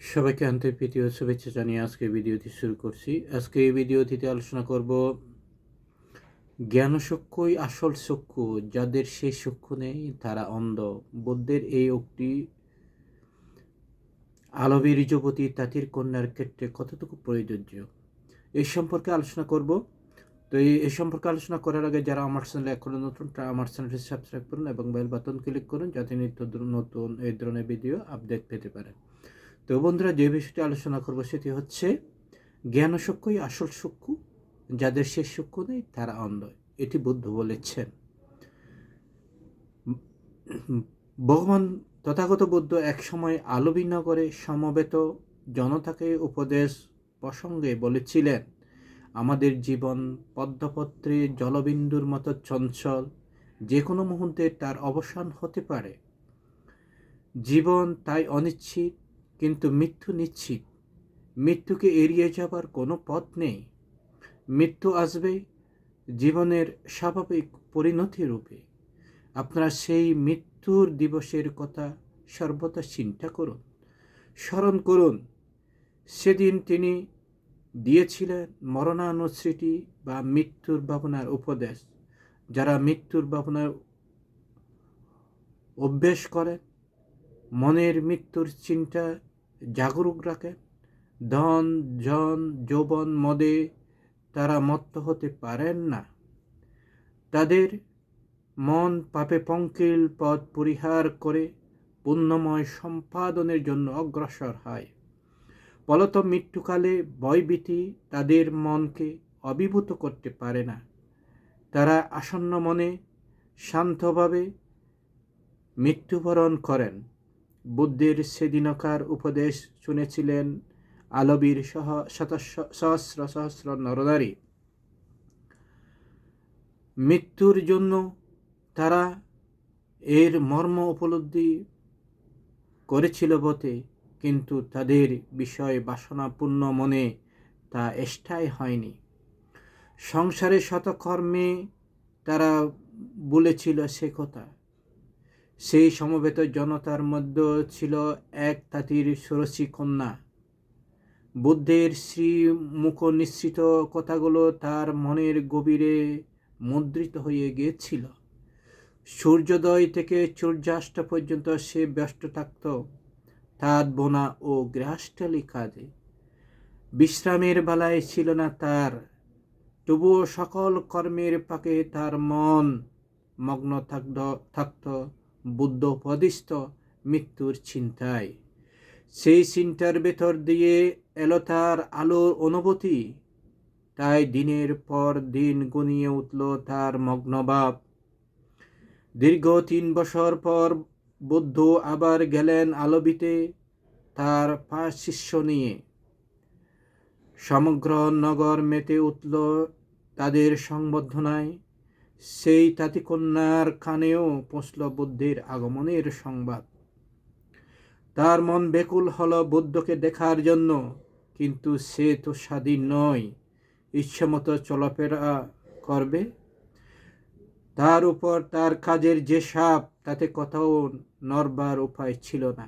সবাইকে আন্তরিক প্রীতি ও শুভেচ্ছা জানিয়ে আজকে ভিডিওটি শুরু করছি। আজকে এই ভিডিওটিতে আলোচনা করব জ্ঞানচক্ষুই আসল চক্ষু যাদের সেই চক্ষু নেই তারা অন্ধ। বৌদ্ধের এই উক্তি আলবীর যুবতী তাঁতির কন্যার ক্ষেত্রে কতটুকু প্রযোজ্য এই সম্পর্কে আলোচনা করব। তো এই এই সম্পর্কে আলোচনা করার আগে যারা আমার চ্যানেলে এখনও নতুন, তারা আমার চ্যানেলটি সাবস্ক্রাইব করুন এবং বেল বাটন ক্লিক করুন যাতে নিত্য নতুন এই ধরনের ভিডিও আপডেট পেতে পারেন। তো বন্ধুরা যে বিষয়টি আলোচনা করব সেটি হচ্ছে জ্ঞান চক্ষুই আসল চক্ষু যাদের শেষ চক্ষু নেই তারা অন্ধ এটি বুদ্ধ বলেছেন। ভগবান তথাগত বুদ্ধ এক একসময় আলবীনগরে সমবেত জনতাকে উপদেশ প্রসঙ্গে বলেছিলেন, আমাদের জীবন পদ্মপত্রে জলবিন্দুর মতো চঞ্চল যে কোনো মুহূর্তে তার অবসান হতে পারে। জীবন তাই অনিশ্চিত কিন্তু মৃত্যু নিশ্চিত। মৃত্যুকে এড়িয়ে যাবার কোনো পথ নেই। মৃত্যু আসবে জীবনের স্বাভাবিক পরিণতি রূপে। আপনারা সেই মৃত্যুর দিবসের কথা সর্বদা চিন্তা করুন, স্মরণ করুন। সেদিন তিনি দিয়েছিলেন মরণানুস্মৃতি বা মৃত্যুর ভাবনার উপদেশ। যারা মৃত্যুর ভাবনার অভ্যেস করেন মনের মৃত্যুর চিন্তা জাগরুক রাখেন ধন, জন, যৌবন, মদে তারা মত্ত হতে পারেন না। তাদের মন পাপে পঙ্কিল পথ পরিহার করে পুণ্যময় সম্পাদনের জন্য অগ্রসর হয়। ফলত মৃত্যুকালে ভয়ভীতি তাদের মনকে অভিভূত করতে পারে না। তারা আসন্ন মনে শান্তভাবে মৃত্যুবরণ করেন। বুদ্ধের সেদিনকার উপদেশ শুনেছিলেন আলবীর সহ সহস্র সহস্র নরনারী। মৃত্যুর জন্য তারা এর মর্ম উপলব্ধি করেছিল বটে, কিন্তু তাদের বিষয় বাসনাপূর্ণ মনে তা এষ্টাই হয়নি। সংসারে শতকর্মে তারা বলেছিল সে কথা। সেই সমবেত জনতার মধ্যে ছিল এক তাঁতির ষোড়শী কন্যা। বুদ্ধের শ্রী মুখ নিশ্চিত কথাগুলো তার মনের গভীরে মুদ্রিত হয়ে গিয়েছিল। সূর্যোদয় থেকে সূর্যাস্ত পর্যন্ত সে ব্যস্ত থাকত। তাঁত বোনা ও গৃহাষ্টালি কাজে বিশ্রামের বেলায় ছিল না তার। তবুও সকল কর্মের পাকে তার মন মগ্ন থাকত থাকত। বুদ্ধ মৃত্যুর চিন্তায় সেই চিন্তার ভেতর দিয়ে এলো তার আলোর অনুভূতি। তাই দিনের পর দিন গুনিয়ে উঠল তার মগ্নভাব। দীর্ঘ তিন বছর পর বুদ্ধ আবার গেলেন আলোবিতে তার পাঁচ শিষ্য নিয়ে। সমগ্র নগর মেতে উঠল তাদের সংবর্ধনায়। সেই তাঁতিকন্যার কানেও পৌঁছল বুদ্ধের আগমনের সংবাদ। তার মন বেকুল হল বুদ্ধকে দেখার জন্য, কিন্তু সে তো স্বাধীন নয়, ইচ্ছেমতো চলাফেরা করবে। তার উপর তার কাজের যে সাপ, তাতে কোথাও নরবার উপায় ছিল না।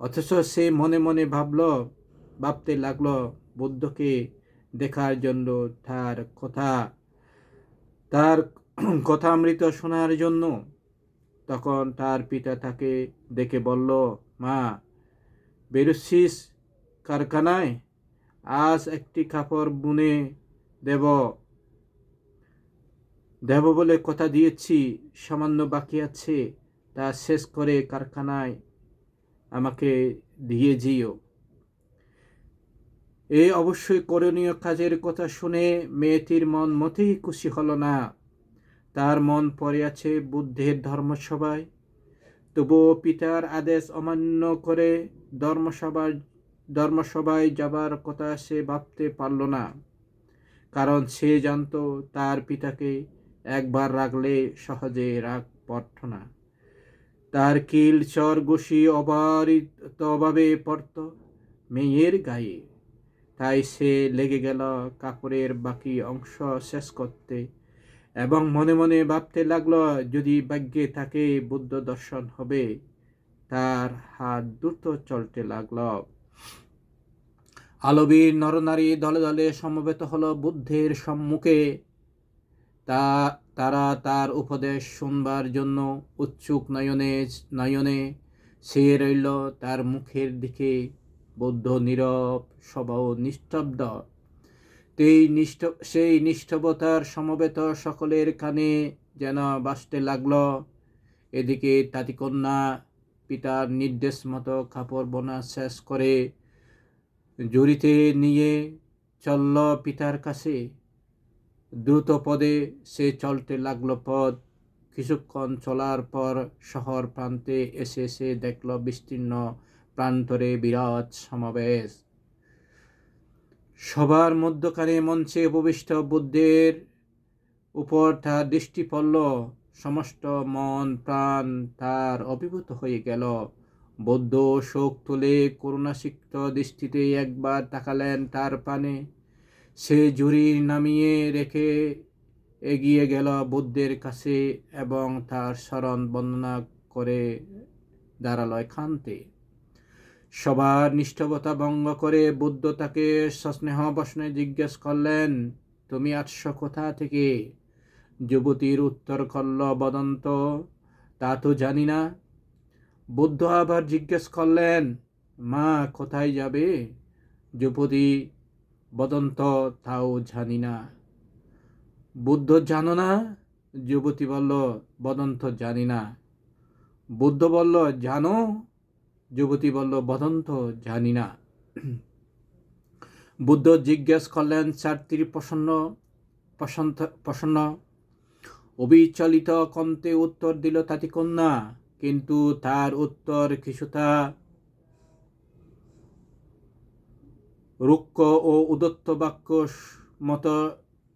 অথচ সে মনে মনে ভাবল, ভাবতে লাগল, বুদ্ধকে দেখার জন্য তার কথা তার কথা কথামৃত শোনার জন্য তখন তার পিতা তাকে দেখে বলল, মা, বেরুচ্ছিস কারখানায়? আজ একটি কাপড় বুনে দেব। দেব বলে কথা দিয়েছি, সামান্য বাকি আছে, তা শেষ করে কারখানায় আমাকে দিয়ে যেও। এই অবশ্যই করণীয় কাজের কথা শুনে মেয়েটির মন মতেই খুশি হল না। তার মন পড়ে আছে বুদ্ধের ধর্মসভায়। তবুও পিতার আদেশ অমান্য করে ধর্মসভার, ধর্মসভায় যাবার কথা সে ভাবতে পারল না। কারণ সে জানত তার পিতাকে একবার রাখলে সহজে রাগ পড়ত না। তার কিল চর ঘুষি অবারিত অভাবে পড়ত মেয়ের গায়ে। তাই সে লেগে গেল কাপড়ের বাকি অংশ শেষ করতে। এবং মনে মনে ভাবতে লাগল, যদি ভাগ্যে থাকে বুদ্ধ দর্শন হবে, তার হাত দ্রুত চলতে লাগল। আলবীর নরনারী দলে দলে সমবেত হলো বুদ্ধের সম্মুখে। তা, তারা তার উপদেশ শুনবার জন্য উৎসুক নয়নে নয়নে সে রইল তার মুখের দিকে। বৌদ্ধ, নীরব, স্বভাব নিস্তব্ধ। সেই নিষ্ঠ সেই নিষ্ঠবতার সমবেত সকলের কানে যেন বাসতে লাগল। এদিকে তাঁতিকন্যা পিতার নির্দেশ মতো কাপড় বোনা শেষ করে জড়িতে নিয়ে চলল পিতার কাছে। দ্রুত পদে সে চলতে লাগল পথ। কিছুক্ষণ চলার পর শহর প্রান্তে এসে সে দেখল বিস্তীর্ণ প্রান্তরে বিরাট সমাবেশ। সবার মধ্যখানে মঞ্চে উপবিষ্ট বুদ্ধের উপর তার দৃষ্টি পড়ল। সমস্ত মন, প্রাণ তার অভিভূত হয়ে গেল। বৌদ্ধ শোক তুলে করুণাসিক্ত দৃষ্টিতে একবার তাকালেন তার পানে সে জুরি নামিয়ে রেখে এগিয়ে গেল বুদ্ধের কাছে এবং তার স্মরণ বর্ণনা করে দাঁড়াল এখান্তে সবার নিষ্ঠবতা ভঙ্গ করে বুদ্ধ তাকে সস্নেহ বসনে জিজ্ঞেস করলেন, তুমি আসছ কোথা থেকে? যুবতীর উত্তর করল, বদন্ত, তা তো জানি না। বুদ্ধ আবার জিজ্ঞেস করলেন, মা কোথায় যাবে? যুবতী, বদন্ত, তাও জানি না। বুদ্ধ জানো না? যুবতী বলল, বদন্ত জানি না। বুদ্ধ বলল, জানো? যুবতী বলল, বদন্ত জানি না। বুদ্ধ জিজ্ঞেস করলেন চারটির প্রসন্ন প্রসন্ত, প্রসন্ন, অবিচলিত কন্তে উত্তর দিল, তাতি কন্যা, কিন্তু তার উত্তর কিছুটা রুক্ষ ও উদত্ত বাক্য মতো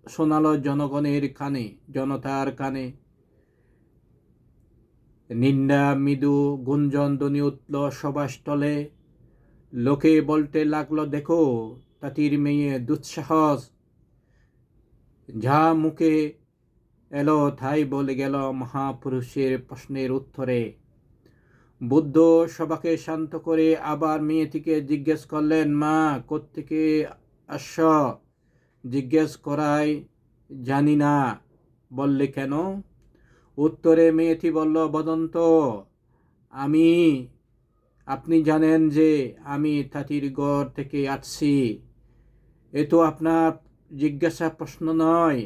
শোনালো জনগণের কানে, জনতার কানে। নিন্দা, মৃদু, গুঞ্জন, ধ্বনি উঠল সভাস্থলে। লোকে বলতে লাগল, দেখো, তাতির মেয়ে দুঃসাহস। যা মুখে এলো, তাই বলে গেল মহাপুরুষের প্রশ্নের উত্তরে। বুদ্ধ সবাকে শান্ত করে আবার মেয়েটিকে জিজ্ঞেস করলেন, মা, কোত্থেকে আস জিজ্ঞেস করাই জানি না। বললে কেন? উত্তরে মেয়েটি বলল, বদন্ত, আমি, আপনি জানেন যে আমি তাঁতির গড় থেকে আসছি। এ তো আপনার জিজ্ঞাসা প্রশ্ন নয়।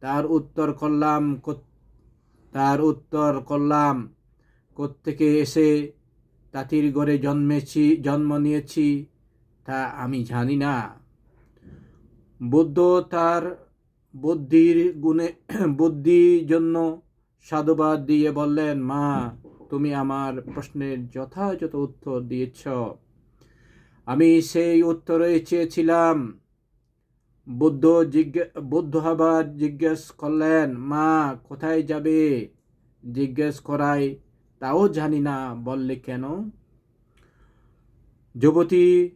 তার উত্তর করলাম তার উত্তর করলাম, কোত্থেকে এসে তাঁতির গড়ে জন্মেছি, জন্ম নিয়েছি তা আমি জানি না। বুদ্ধ তার বুদ্ধির গুণে বুদ্ধির জন্য সাধুবাদ দিয়ে বললেন, মা, তুমি আমার প্রশ্নের যথাযথ উত্তর দিয়েছ। আমি সেই উত্তরে চেয়েছিলাম। বুদ্ধ জিজ্ঞে, বুদ্ধ আবার জিজ্ঞেস করলেন, মা, কোথায় যাবে? জিজ্ঞেস করাই তাও জানি না। বললে, কেন? যুবতী,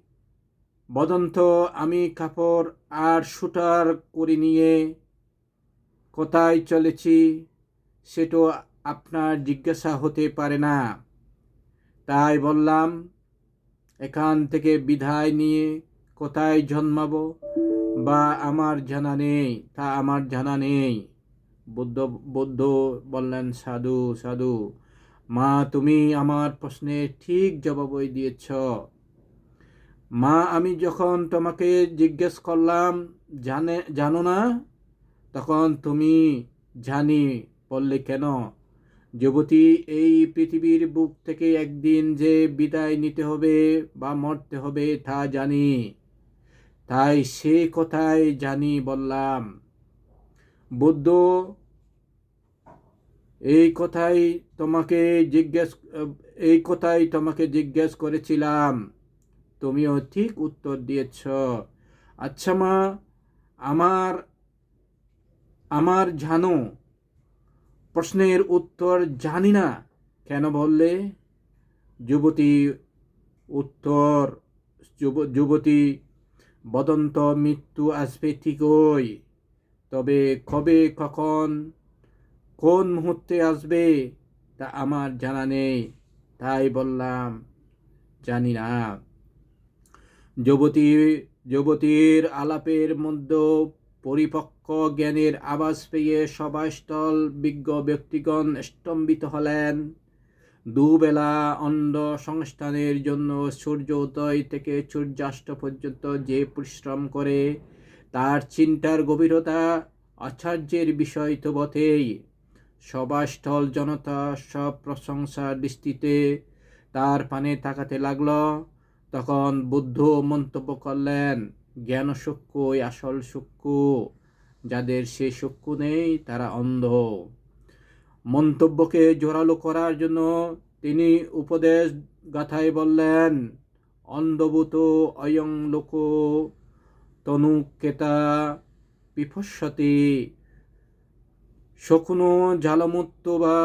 বদন্ত, আমি কাপড় আর শুটার করে নিয়ে কোথায় চলেছি? সেটা আপনার জিজ্ঞাসা হতে পারে না। তাই বললাম, এখান থেকে বিদায় নিয়ে কোথায় জন্মাব? বা আমার জানা নেই, তা আমার জানা নেই। বুদ্ধ বুদ্ধ বললেন, সাধু সাধু, মা, তুমি আমার প্রশ্নে ঠিক জবাবই দিয়েছ। মা, আমি যখন তোমাকে জিজ্ঞেস করলাম, জানে, জানো না? তখন তুমি জানি বললে কেন? যুবতী, এই পৃথিবীর বুক থেকে একদিন যে বিদায় নিতে হবে বা মরতে হবে তা জানি। তাই সে কথাই জানি বললাম। বুদ্ধ, এই কথাই তোমাকে জিজ্ঞেস, এই কথাই তোমাকে জিজ্ঞেস করেছিলাম। তুমিও ঠিক উত্তর দিয়েছ। আচ্ছা মা, আমার আমার জানো প্রশ্নের উত্তর জানি না। কেন বললে? যুবতী উত্তর যুবতী, বদন্ত মৃত্যু আসবে ঠিকই তবে কবে, কখন, কোন মুহূর্তে আসবে তা আমার জানা নেই, তাই বললাম জানি না। যুবতী, যুবতীর আলাপের মধ্যে পরিপক্ক জ্ঞানের আভাস পেয়ে সভাস্থল বিজ্ঞ ব্যক্তিগণ স্তম্ভিত হলেন। দুবেলা অন্ধ সংস্থানের জন্য সূর্য উদয় থেকে সূর্যাস্ত পর্যন্ত যে পরিশ্রম করে, তার চিন্তার গভীরতা আচার্যের বিষয় তো বটেই। সভাস্থল জনতা সব প্রশংসার দৃষ্টিতে তার পানে তাকাতে লাগল। তখন বুদ্ধ মন্তব্য করলেন জ্ঞান সূক্ষ্মই আসল সূক্ষ্ম, যাদের সে সূক্ষ্ম নেই, তারা অন্ধ। মন্তব্যকে জোরালো করার জন্য তিনি উপদেশ গাথায় বললেন, অন্ধভূত অয়ং লোক তনুকেতা বিফস্বতি শকুনো জালমুত্ত বা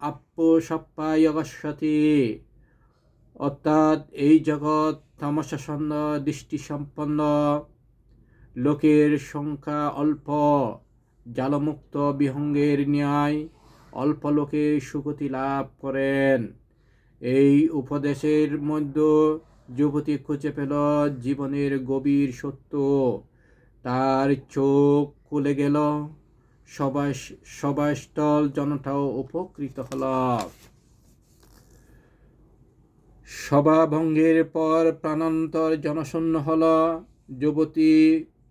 আপ্য অর্থাৎ এই জগৎ তামাশাসন্ন, দৃষ্টিসম্পন্ন, লোকের সংখ্যা অল্প, জালমুক্ত, বিহঙ্গের ন্যায় অল্প লোকে সুগতি লাভ করেন। এই উপদেশের মধ্যে যুবতী খুঁজে পেল জীবনের গভীর সত্য। তার চোখ খুলে গেল সবাই সবাইস্থল জনতাও উপকৃত হল। সভাভঙ্গের পর প্রাণান্তর জনশূন্য হল। যুবতী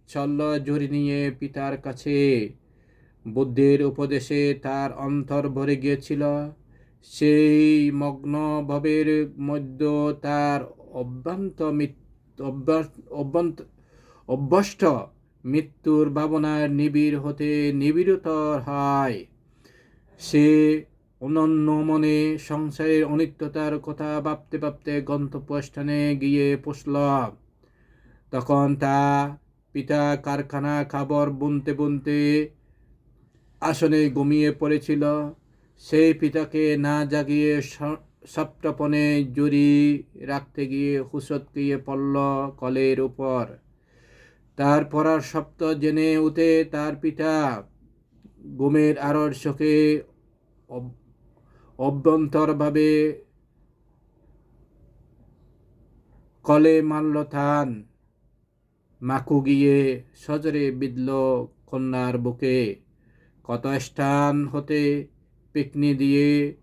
চল্ল জড়ি নিয়ে পিতার কাছে। বুদ্ধের উপদেশে তার অন্তর ভরে গিয়েছিল। সেই মগ্ন ভবের মধ্যে তার অভ্যন্ত অভ্যষ্ট মৃত্যুর ভাবনার নিবিড় হতে নিবিড়তর হয়। সে অনন্য মনে সংসারের অনিত্যতার কথা ভাবতে ভাবতে গন্তব্যস্থানে গিয়ে পৌঁছল তখন তা পিতা কারখানা খাবার বুনতে বুনতে আসনে ঘুমিয়ে পড়েছিল। সেই পিতাকে না জাগিয়ে সপ্তপনে জুড়ি রাখতে গিয়ে হুসত গিয়ে পড়ল কলের উপর। তার পড়ার সপ্ত জেনে উঠে তার পিতা ঘুমের আরর চোখে অভ্যন্তরভাবে কলে মারল থান মাকু গিয়ে সজরে বিদল কন্যার বুকে। কত স্থান হতে পিকনি দিয়ে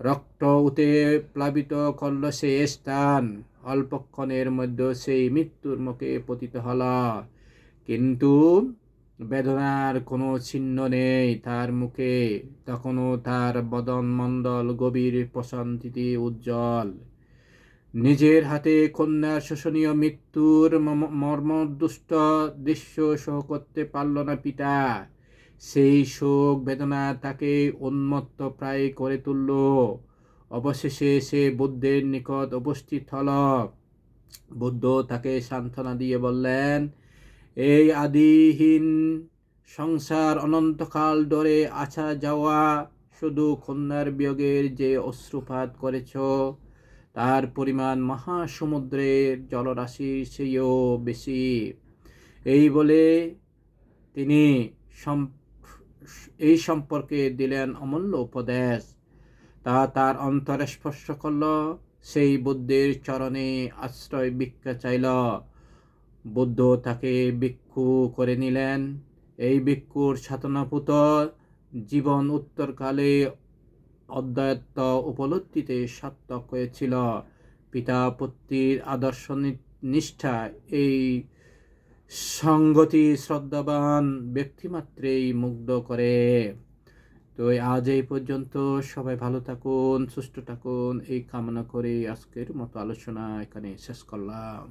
রক্ত উতে প্লাবিত করল সে স্থান। অল্পক্ষণের মধ্যে সেই মৃত্যুর মুখে পতিত হল। কিন্তু বেদনার কোনো চিহ্ন নেই তার মুখে তখনও তার বদন মণ্ডল গভীর প্রশান্তিতে উজ্জ্বল। নিজের হাতে কন্যার শোষণীয় মৃত্যুর মর্মদুষ্ট দৃশ্য সহ করতে পারল না পিতা। সেই শোক বেদনা তাকে উন্মত্ত প্রায় করে তুলল। অবশেষে সে বুদ্ধের নিকট উপস্থিত হল। বুদ্ধ তাকে সান্ত্বনা দিয়ে বললেন এই আদিহীন সংসার অনন্তকাল ধরে আছা যাওয়া শুধু কন্যার বিয়োগের যে অশ্রুপাত করেছ, তার পরিমাণ মহাসমুদ্রের জলরাশির চেয়েও বেশি। এই বলে তিনি এই সম্পর্কে দিলেন অমূল্য উপদেশ। তা তার অন্তরে স্পর্শ করল, সেই বুদ্ধের চরণে আশ্রয় ভিক্ষা চাইল। বুদ্ধ তাকে ভিক্ষু করে নিলেন। এই ভিক্ষুর সাধনাপুত জীবন উত্তরকালে অদ্বৈত উপলব্ধিতে সার্থক হয়েছিল। পিতা পুত্রীর আদর্শ নিষ্ঠা, এই সঙ্গতি শ্রদ্ধাবান ব্যক্তিমাত্রেই মুগ্ধ করে। তো আজ এই পর্যন্ত সবাই ভালো থাকুন, সুস্থ থাকুন। এই কামনা করে আজকের মতো আলোচনা এখানে শেষ করলাম।